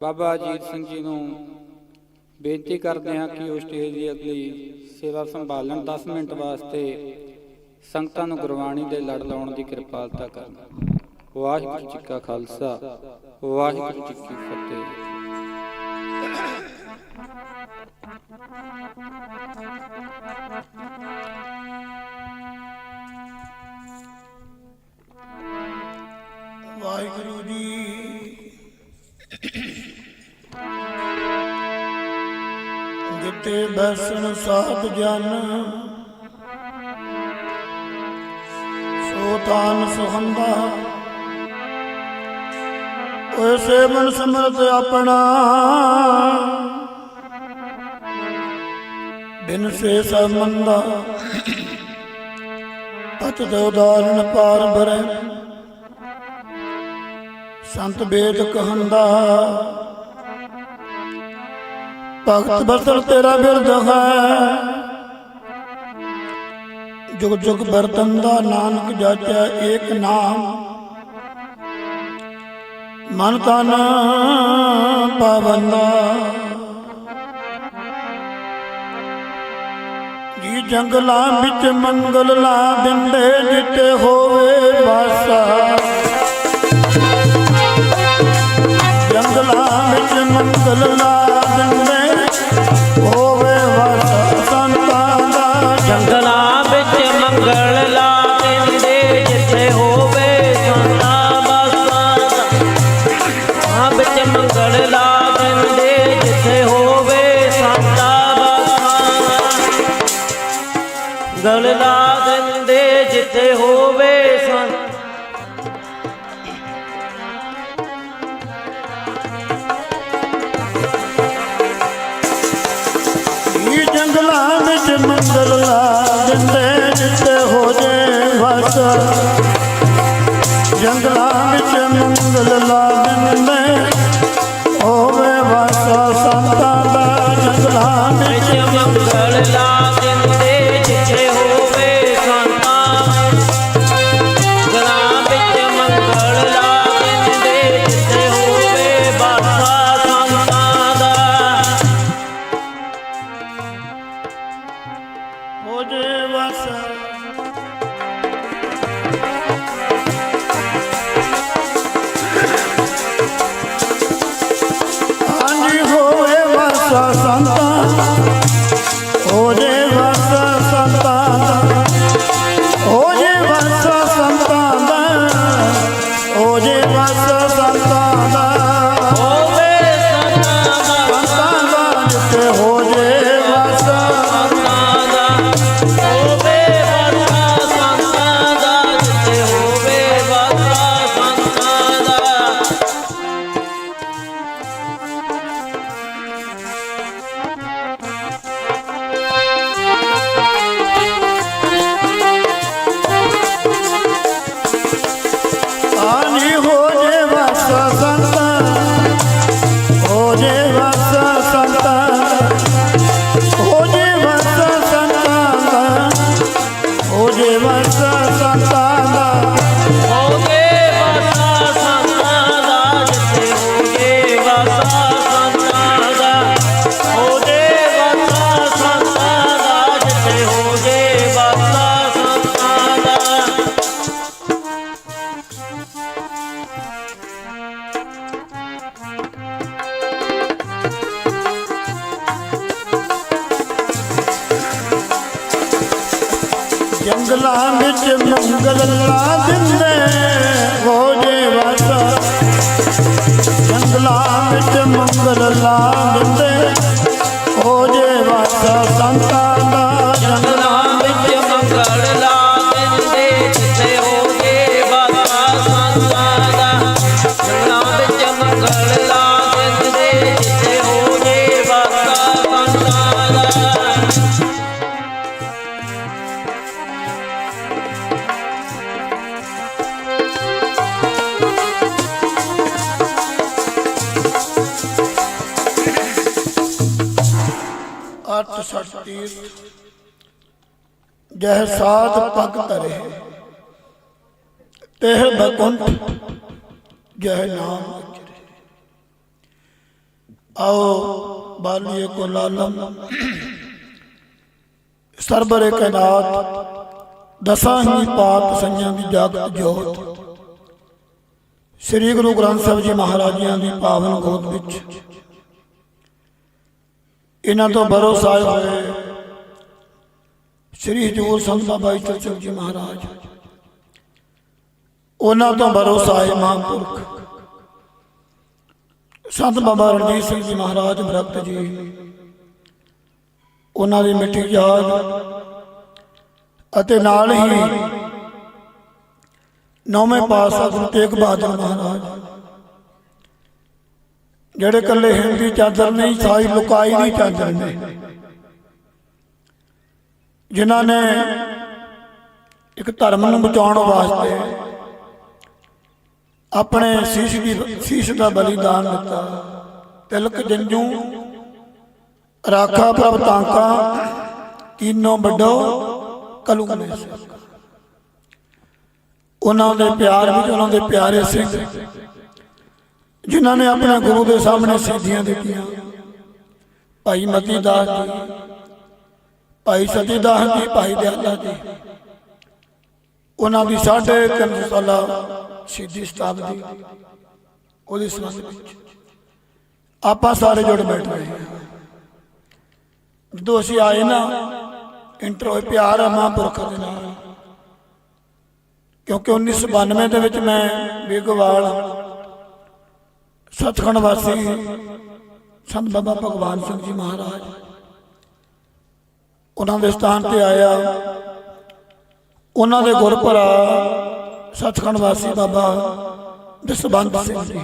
ਬਾਬਾ ਅਜੀਤ ਸਿੰਘ ਜੀ ਨੂੰ ਬੇਨਤੀ ਕਰਦੇ ਹਾਂ ਕਿ ਉਹ ਸਟੇਜ ਦੀ ਅਗਲੀ ਸੇਵਾ ਸੰਭਾਲਣ 10 ਮਿੰਟ ਵਾਸਤੇ ਸੰਗਤਾਂ ਨੂੰ ਗੁਰਬਾਣੀ ਦੇ ਲੜ ਲਾਉਣ ਦੀ ਕਿਰਪਾਲਤਾ ਕਰਨ। ਵਾਹਿਗੁਰੂ ਜੀ ਕਾ ਖਾਲਸਾ, ਵਾਹਿਗੁਰੂ ਜੀ ਕੀ ਫਤਿਹ। ਵਾਹਿਗੁਰੂ ਜੀ ਜਿਤੇ ਬਸਣ ਸਾਧ ਜਨ। ਸੋ ਤਾਨ ਸੁਹੰਦਾ। ਓਏ ਸੇ ਮਨ ਸਮਰਤ ਆਪਣਾ। ਬਿਨ ਸੇ ਸਮੰਦਾ ਪਤ ਦੇ ਉਦਾਹਰਣ ਪਾਰ ਬਰੇ ਸੰਤ ਬੇਦ ਕਹੰਦਾ। ਭਗਤ ਬਸਰ ਤੇਰਾ ਬਿਰਦ ਹੈ। ਜੁਗ ਜੁਗ ਬਰਤਨ ਦਾ ਨਾਨਕ ਜਾਚੈ ਏਕ ਨਾਮ। ਮਨ ਤਨ ਪਾਵੰਦਾ ਜੀ ਜੰਗਲਾਂ ਵਿੱਚ ਮੰਗਲ ਲਾ ਦਿੰਦੇ, ਜਿੱਤੇ ਹੋਵੇ ਵਾਸਾ। ਜੰਗਲਾਂ ਵਿੱਚ ਮੰਗਲ ਲਾ हो भा में चमल लंग में होल ਮੰਗਲ ਦਿੰਦੇ ਹੋ ਜੇ ਵਸ। ਵਿੱਚ ਮੰਗਲ ਲਾ ਦਿੰਦੇ। ਅਰਥ ਸਤੀਰ ਜਹ ਸਾਧ ਪਗ ਤਰੇ ਤeh ਬਕੁੰਠ ਜਹ ਨਾਮ ਉਚਰੇ ਆਓ ਬਾਲੀਏ ਕੋ ਲਾਲਮ ਸਰਬਰੇ ਕੈਨਾਤ ਦਸਾਂ ਹੀ ਪਾਤ ਸੰਯਾਂ ਦੀ ਜਾਗਤ ਜੋਤ ਸ੍ਰੀ ਗੁਰੂ ਗ੍ਰੰਥ ਸਾਹਿਬ ਜੀ ਮਹਾਰਾਜਿਆਂ ਦੀ ਪਾਵਨ ਗੋਦ ਵਿੱਚ ਇਹਨਾਂ ਤੋਂ ਭਰੋਸਾ ਹੋਏ ਸ੍ਰੀ ਹਜੂਰ ਸੰਤ ਬਾਬਾ ਈਸ਼ਰ ਜੀ ਮਹਾਰਾਜ। ਉਹਨਾਂ ਤੋਂ ਭਰੋਸਾ ਹੈ ਮਹਾਂਪੁਰਖ। ਸੰਤ ਬਾਬਾ ਰਣਜੀਤ ਸਿੰਘ ਜੀ ਮਹਾਰਾਜ ਬ੍ਰਹਤ ਜੀ, ਉਹਨਾਂ ਦੀ ਮਿੱਠੀ ਯਾਦ ਅਤੇ ਨਾਲ ਹੀ ਨੌਵੇਂ ਪਾਤਸ਼ਾਹ ਗੁਰੂ ਤੇਗ ਬਹਾਦਰ ਮਹਾਰਾਜ, ਜਿਹੜੇ ਕੱਲੇ ਹਿੰਦੀ ਚਾਦਰ ਨਹੀਂ, ਸਾਈ ਲੁਕਾਈ ਨਹੀਂ ਚਾਦਰ ਨੇ ਜਿਨ੍ਹਾਂ ਨੇ ਇੱਕ ਧਰਮ ਨੂੰ ਬਚਾਉਣ ਵਾਸਤੇ ਆਪਣੇ ਸੀਸ ਦੀ ਸੀਸ ਦਾ ਬਲੀਦਾਨ ਦਿੱਤਾ। ਤਿਲਕ, ਜੰਜੂ, ਰਾਖਾ ਪ੍ਰਭ ਤਾਂਕਾ ਕੀਨੋ, ਵੱਡੋ ਕਲੂਮੇ ਉਹਨਾਂ ਦੇ ਪਿਆਰ ਵਿੱਚ ਉਹਨਾਂ ਦੇ ਪਿਆਰੇ ਸਿੰਘ, ਜਿਨ੍ਹਾਂ ਨੇ ਆਪਣੇ ਗੁਰੂ ਦੇ ਸਾਹਮਣੇ ਸਿੱਧੀਆਂ ਦਿੱਤੀਆਂ। ਭਾਈ ਮਤੀ ਦਾਸ ਜੀ ਭਾਈ ਸਤੀ ਦਾਸ ਜੀ, ਭਾਈ ਦਿਆਲਾ ਜੀ। ਉਹਨਾਂ ਦੀ ਸਾਢੇ ਤਿੰਨ ਸਾਲਾ ਸਿੱਧੀ ਸ਼ਤਾਬਦੀ ਉਹਦੇ ਸੰਬੰਧ ਵਿੱਚ। ਆਪਾਂ ਸਾਰੇ ਜੁੜ ਬੈਠ ਰਹੇ ਜਦੋਂ ਅਸੀਂ ਆਏ ਨਾ, ਇੰਟਰ ਹੋਏ ਪਿਆਰ ਆ ਮਹਾਂਪੁਰਖਾਂ ਦੇ ਨਾਲ। ਕਿਉਂਕਿ 1992 ਦੇ ਵਿੱਚ ਮੈਂ ਬੇਗਵਾਲ ਸਤਖੰਡ ਵਾਸੀ ਸੰਤ ਬਾਬਾ ਭਗਵਾਨ ਸਿੰਘ ਜੀ ਮਹਾਰਾਜ ਉਹਨਾਂ ਦੇ ਸਥਾਨ ਤੇ ਆਇਆ। ਉਹਨਾਂ ਦੇ ਗੁਰਪੁਰਾ ਸਤਖੰਡ ਵਾਸੀ ਬਾਬਾ ਦਸਬੰਦ ਸਿੰਘ ਜੀ।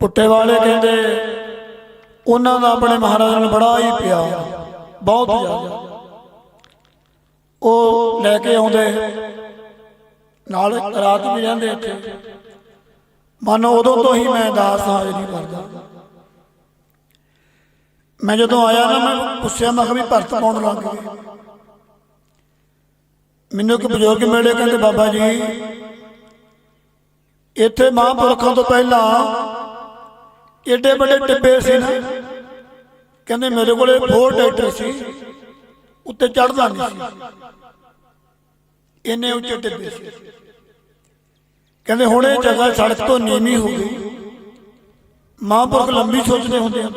ਪੁੱਟੇ ਵਾਲੇ ਕਹਿੰਦੇ, ਉਹਨਾਂ ਦਾ ਆਪਣੇ ਮਹਾਰਾਜ ਨਾਲ ਬੜਾ ਹੀ ਪਿਆ ਬਹੁਤ ਜ਼ਿਆਦਾ ਉਹ ਲੈ ਕੇ ਆਉਂਦੇ। ਨਾਲ ਰਾਤ ਵੀ ਰਹਿੰਦੇ ਇੱਥੇ। ਮਨ ਉਦੋਂ ਤੋਂ ਹੀ ਮੈਂ ਦਾਸ ਹਾਜ਼ਰੀ ਕਰਦਾ ਮੈਂ ਜਦੋਂ ਆਇਆ ਨਾ, ਮੈਂ ਪੁੱਛਿਆ, ਮੈਂ ਕਿਹਾ ਵੀ ਭਰਤ ਪਾਉਣ ਲੱਗ ਗਏ ਮੈਨੂੰ ਇੱਕ ਬਜ਼ੁਰਗ ਮਿਲੇ, ਕਹਿੰਦੇ, ਬਾਬਾ ਜੀ, ਇੱਥੇ ਮਹਾਂਪੁਰਖਾਂ ਤੋਂ ਪਹਿਲਾਂ ਏਡੇ ਵੱਡੇ ਟਿੱਬੇ ਸੀ ਨਾ, ਕਹਿੰਦੇ ਮੇਰੇ ਕੋਲੇ ਫੋਰ ਟਰੈਕਟਰ ਸੀ, ਉੱਤੇ ਚੜਦਾ ਨਹੀਂ ਸੀ। ਇੰਨੇ ਉੱਚੇ ਟਿੱਬੇ ਸੀ। ਕਹਿੰਦੇ, ਹੁਣ ਇਹ ਜਗ੍ਹਾ ਸੜਕ ਤੋਂ ਨੀਵੀਂ ਹੋ ਗਈ। ਮਹਾਂਪੁਰਖ ਲੰਬੀ ਸੋਚਦੇ ਹੁੰਦੇ ਆ।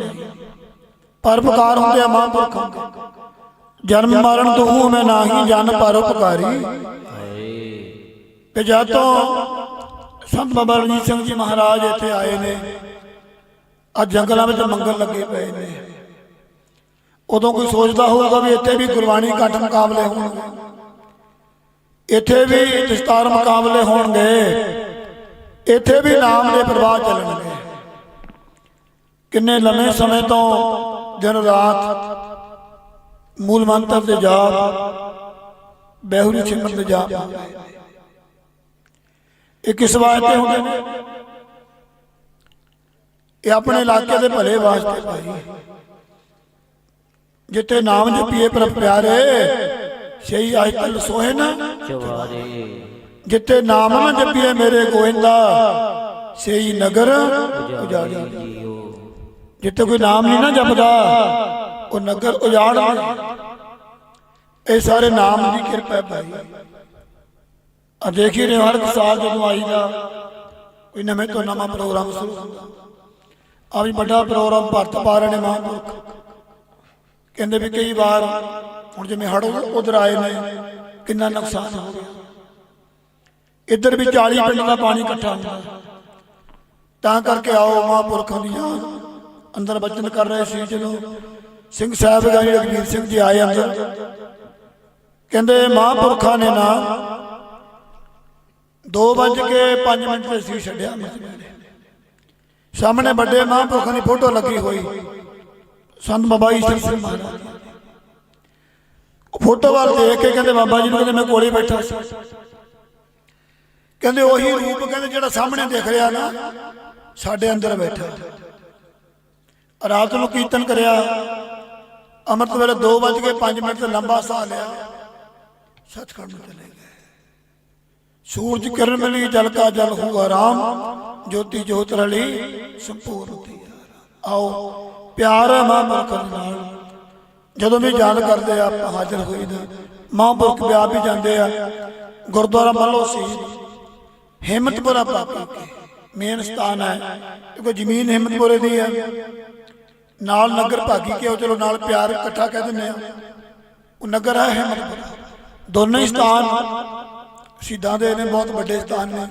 ਪਰਪਕਾਰ ਹੁੰਦੇ ਆ ਮਹਾਂਪੁਰਖਾਂ। ਦੇ ਜਨਮ ਮਰਨ ਤੋਂ ਹੂੰ ਮੈਂ ਨਾਹੀ, ਜਨ ਪਰਉਪਕਾਰੀ ਤੇ ਜਦ ਤੋਂ ਸੰਤ ਬਾਬਾ ਰਣਜੀਤ ਸਿੰਘ ਜੀ ਮਹਾਰਾਜ ਇੱਥੇ ਆਏ ਨੇ। ਆ ਜੰਗਲਾਂ ਵਿੱਚ ਮੰਗਲ ਲੱਗੇ ਪਏ ਨੇ। ਉਦੋਂ ਕੋਈ ਸੋਚਦਾ ਹੋਊਗਾ ਵੀ ਇੱਥੇ ਵੀ ਗੁਰਬਾਣੀ ਘੱਟ ਮੁਕਾਬਲੇ ਹੋਣਗੇ। ਇੱਥੇ ਵੀ ਦਸਤਾਰ ਮੁਕਾਬਲੇ ਹੋਣਗੇ। ਇੱਥੇ ਵੀ ਨਾਮ ਦੇ ਪ੍ਰਵਾਹ ਚੱਲਣਗੇ। ਕਿੰਨੇ ਲੰਮੇ ਸਮੇਂ ਤੋਂ ਦਿਨ ਰਾਤ ਮੂਲ ਮੰਤਰ ਦੇ ਜਾਪ ਬਹਿਰੀ ਸਿਮਰਨ ਦੇ ਜਾਪ ਇਹ ਕਿਸ ਵਾਸਤੇ ਹੁੰਦੇ ਨੇ? ਇਹ ਆਪਣੇ ਇਲਾਕੇ ਦੇ ਭਲੇ ਵਾਸਤੇ ਭਾਈ। ਜਿੱਥੇ ਨਾਮ ਜਪੀਏ ਪਰ ਪਿਆਰੇ ਸਹੀ ਆਇਕਲ ਸੋਹੇ ਨਾ। ਚਵਾਰੇ ਜਿੱਥੇ ਨਾਮ ਨਾ ਜਪੀਏ ਮੇਰੇ ਗੋਇੰਦਾ ਸਹੀ ਨਗਰ ਉਜਾੜੀ ਜਿੱਥੇ ਕੋਈ ਨਾਮ ਨਹੀਂ ਨਾ ਜਪਦਾ ਉਹ ਨਗਰ ਉਜਾੜ। ਇਹ ਸਾਰੇ ਨਾਮ ਦੀ ਕਿਰਪਾ ਹੈ ਭਾਈ। ਆ ਦੇਖੀ ਰਹੇ ਹਰ ਸਾਲ ਜਦੋਂ ਆਈਦਾ ਕੋਈ ਨਵੇਂ ਤੋਂ ਨਵਾਂ ਪ੍ਰੋਗਰਾਮ ਸ਼ੁਰੂ ਹੁੰਦਾ। ਆ ਵੀ ਵੱਡਾ ਪ੍ਰੋਗਰਾਮ ਭਰਤ ਪਾ ਰਹੇ ਨੇ ਮਹਾਂਪੁਰਖ। ਕਹਿੰਦੇ ਵੀ ਕਈ ਵਾਰ ਹੁਣ ਜਿਵੇਂ ਹੜ ਉਧਰ ਆਏ ਨੇ ਕਿੰਨਾ ਨੁਕਸਾਨ ਹੋ ਗਿਆ। ਇੱਧਰ ਵੀ 40 ਪਿੰਡ ਦਾ ਪਾਣੀ ਇਕੱਠਾ ਹੁੰਦਾ। ਤਾਂ ਕਰਕੇ ਆਓ ਮਹਾਂਪੁਰਖਾਂ ਦੀ ਯਾਦ। ਅੰਦਰ ਬਚਨ ਕਰ ਰਹੇ ਸੀ ਜਦੋਂ ਸਿੰਘ ਸਾਹਿਬ ਗਾਈ ਰਗਵੀਰ ਸਿੰਘ ਜੀ ਆਏ ਅੰਦਰ। ਕਹਿੰਦੇ ਮਹਾਂਪੁਰਖਾਂ ਨੇ ਨਾ 2 ਵਜ ਕੇ 5 ਮਿੰਟ ਤੇ ਸੀ ਛੱਡਿਆ ਸਾਹਮਣੇ ਵੱਡੇ ਮਹਾਂਪੁਰਖਾਂ ਦੀ ਫੋਟੋ ਲੱਗੀ ਹੋਈ। ਸੰਤ ਬਾਬਾ ਈਸ਼ਰ ਸਿੰਘ ਮਹਾਰਾਜ ਫੋਟੋ ਵੱਲ ਦੇਖ ਕੇ ਕਹਿੰਦੇ ਬਾਬਾ ਜੀ ਨੂੰ ਕਹਿੰਦੇ ਮੈਂ ਕੋਲੇ ਬੈਠਾ ਸੀ। ਕਹਿੰਦੇ ਉਹੀ ਰੂਪ ਕਹਿੰਦੇ ਜਿਹੜਾ ਸਾਹਮਣੇ ਦਿਖ ਰਿਹਾ ਨਾ, ਸਾਡੇ ਅੰਦਰ ਬੈਠਾ। ਰਾਤ ਨੂੰ ਕੀਰਤਨ ਕਰਿਆ। ਅੰਮ੍ਰਿਤ ਵੇਲੇ 2 ਵਜ ਕੇ 5 ਮਿੰਟ ਤੇ ਲੰਬਾ ਸਾਹ ਲਿਆ। ਸੱਚਖੰਡ ਨੂੰ ਚਲੇ ਗਏ। ਸੂਰਜ ਕਿਰਨ ਮਿਲੀ, ਜਲ ਕਾ ਜਲ ਹੂ ਆਰਾਮ। ਜੋਤੀ ਜੋਤ ਰਲੀ, ਸੰਪੂਰਨ ਹੋਤੀ ਆਓ, ਪਿਆਰ ਹੈ ਮਹਾਂਪੁਰਖ ਨਾਲ। ਜਦੋਂ ਵੀ ਯਾਦ ਕਰਦੇ ਆ, ਆਪਾਂ ਹਾਜ਼ਰ ਹੋਈਦਾ ਮਹਾਂਪੁਰਖ ਵਿਆਹ ਵੀ ਜਾਂਦੇ ਆ। ਗੁਰਦੁਆਰਾ ਮੱਲੋ ਸੀ। ਹਿੰਮਤਪੁਰਾ ਪਾਪਾ। ਮੇਨ ਸਥਾਨ ਹੈ। ਕਿਉਂਕਿ ਜ਼ਮੀਨ ਹਿੰਮਤਪੁਰੇ ਦੀ ਹੈ। ਨਾਲ ਨਗਰ ਭਾਗੀ ਕੇ ਉਹ ਚਲੋ ਨਾਲ ਪਿਆਰ ਇਕੱਠਾ ਕਹਿ ਦਿੰਦੇ ਆ। ਉਹ ਨਗਰ ਹੈ ਹਿੰਮਤਪੁਰਾ ਦੋਨੇ ਹੀ ਸਥਾਨ ਸ਼ਹੀਦਾਂ ਦੇ ਨੇ ਬਹੁਤ ਵੱਡੇ ਸਥਾਨ ਨੇ।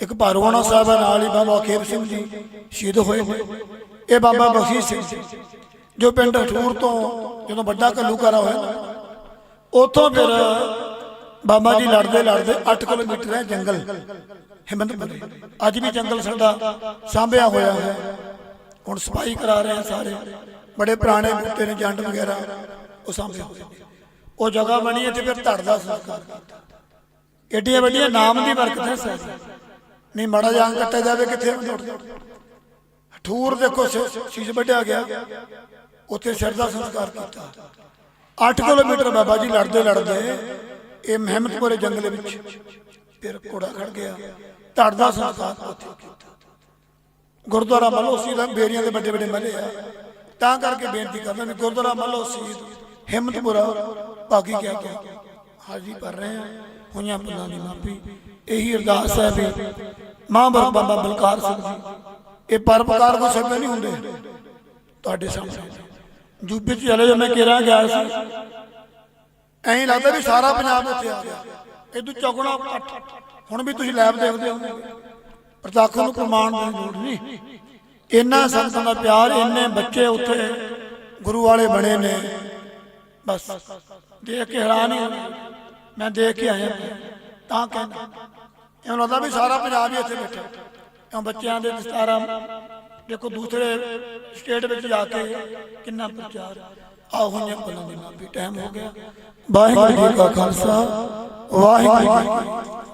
ਇੱਕ ਭਾਰਵਾਣਾ ਸਾਹਿਬ ਹੈ ਨਾਲ ਹੀ ਬਾਬਾ ਖੇਬ ਸਿੰਘ ਜੀ ਸ਼ਹੀਦ ਹੋਏ ਨੇ ਇਹ ਬਾਬਾ ਬਖਸ਼ੀਸ਼ ਸਿੰਘ ਜੋ ਪਿੰਡ ਠੂਰ ਤੋਂ ਜਦੋਂ ਵੱਡਾ ਘੱਲੂਕਾਰਾ ਹੋਇਆ ਨਾ, ਉੱਥੋਂ ਫਿਰ ਬਾਬਾ ਜੀ ਲੜਦੇ ਲੜਦੇ 8 ਕਿਲੋਮੀਟਰ ਹੈ ਜੰਗਲ। ਹਿੰਮਤਪੁਰੇ ਅੱਜ ਵੀ ਜੰਗਲ ਸਾਡਾ ਸਾਂਭਿਆ ਹੋਇਆ ਹੈ। ਹੁਣ ਸਫ਼ਾਈ ਕਰਾ ਰਹੇ ਆ ਸਾਰੇ। ਬੜੇ ਪੁਰਾਣੇ ਬੂਟੇ ਨੇ, ਜੰਡ ਵਗੈਰਾ। ਉਹ ਸਾਂਭੇ ਉਹ ਜਗ੍ਹਾ ਬਣੀ ਤੇ ਫਿਰ ਧੜ ਦਾ ਸੰਸਕਾਰ ਕੀਤਾ ਏਡੀਆਂ ਵੱਡੀਆਂ ਨਾਮ ਦੀ ਬਰਕਤ ਹੈ ਸਾਡੀ ਨਹੀਂ, ਮਾੜਾ ਜਾਂ ਕੱਟਿਆ ਜਾਵੇ, ਕਿੱਥੇ ਠੂਰ ਦੇਖੋ ਸ਼ੀਸ਼ ਵੱਢਿਆ ਗਿਆ। ਉੱਥੇ ਸਿਰ ਦਾ ਸੰਸਕਾਰ ਕੀਤਾ। 8 ਕਿਲੋਮੀਟਰ ਬਾਬਾ ਜੀ ਲੜਦੇ ਲੜਦੇ ਇਹ ਮਹਿਮਤਪੁਰੇ ਜੰਗਲ ਵਿੱਚ ਫਿਰ ਘੋੜਾ ਖੜ ਗਿਆ। ਧੜ ਦਾ ਸੰਸਕਾਰ ਉੱਥੇ ਕੀਤਾ। ਗੁਰਦੁਆਰਾ ਮੱਲੋ ਦਾ ਬੇਰੀਆਂ ਦੇ ਵੱਡੇ ਵੱਡੇ ਮੱਲੇ ਆ। ਤਾਂ ਕਰਕੇ ਬੇਨਤੀ ਕਰਦਾ ਵੀ ਗੁਰਦੁਆਰਾ ਮੱਲੋ ਹਿੰਮਤਪੁਰਾ ਬਾਕੀ ਕਿਆ ਕਿਆ ਹਾਜ਼ਰੀ ਭਰ ਰਹੇ ਆ ਹੋਈਆਂ ਭੁੱਲਾਂ ਦੀ ਮਾਫੀ। ਇਹੀ ਅਰਦਾਸ ਹੈ ਵੀ ਮਹਾਂਪੁਰਖ ਬਾਬਾ ਬਲਕਾਰ ਸਿੰਘ ਜੀ, ਇਹ ਪਰਪਕਾਰ ਕੋ ਸਭੇ ਨਹੀਂ ਹੁੰਦੇ। ਤੁਹਾਡੇ ਸਾਹਮਣੇ। ਯੂਪੀ ਚ ਚਲੇ ਜੋ ਮੈਂ ਕਿਹਾ ਗਿਆ ਸੀ। ਐਂ ਲੱਗਦਾ ਵੀ ਸਾਰਾ ਪੰਜਾਬ ਉੱਥੇ ਆ ਗਿਆ। ਇਦੋਂ ਚੌਗਣਾ ਹੁਣ ਵੀ ਤੁਸੀਂ ਲੈਬ ਦੇਖਦੇ ਹੋ ਪ੍ਰਤੱਖ ਨੂੰ ਪ੍ਰਮਾਣ ਦੀ ਲੋੜ ਨਹੀਂ। ਇੰਨਾ ਸੰਤਾਂ ਦਾ ਪਿਆਰ, ਇੰਨੇ ਬੱਚੇ ਉੱਥੇ ਗੁਰੂ ਵਾਲੇ ਬਣੇ ਨੇ। ਬਸ, ਦੇਖ ਕੇ ਹੈਰਾਨ ਹੀ ਮੈਂ ਦੇਖ ਕੇ ਆਇਆ। ਤਾਂ ਕਹਿੰਦਾ ਇਹਨੂੰ ਲੱਗਦਾ ਵੀ ਸਾਰਾ ਪੰਜਾਬ ਹੀ ਇੱਥੇ ਬੈਠਾ। ਕਿਉਂ ਬੱਚਿਆਂ ਦੇ ਦਸਤਾਰਾਂ ਦੇਖੋ ਦੂਸਰੇ ਸਟੇਟ ਵਿੱਚ ਜਾ ਕੇ ਕਿੰਨਾ ਪ੍ਰਚਾਰ। ਆ ਹੋਈਆਂ ਪਲਾਂ ਦੀ ਮਾਫੀ ਟਾਈਮ ਹੋ ਗਿਆ। ਵਾਹਿਗੁਰੂ ਜੀ ਕਾ ਖਾਲਸਾ, ਵਾਹਿਗੁਰੂ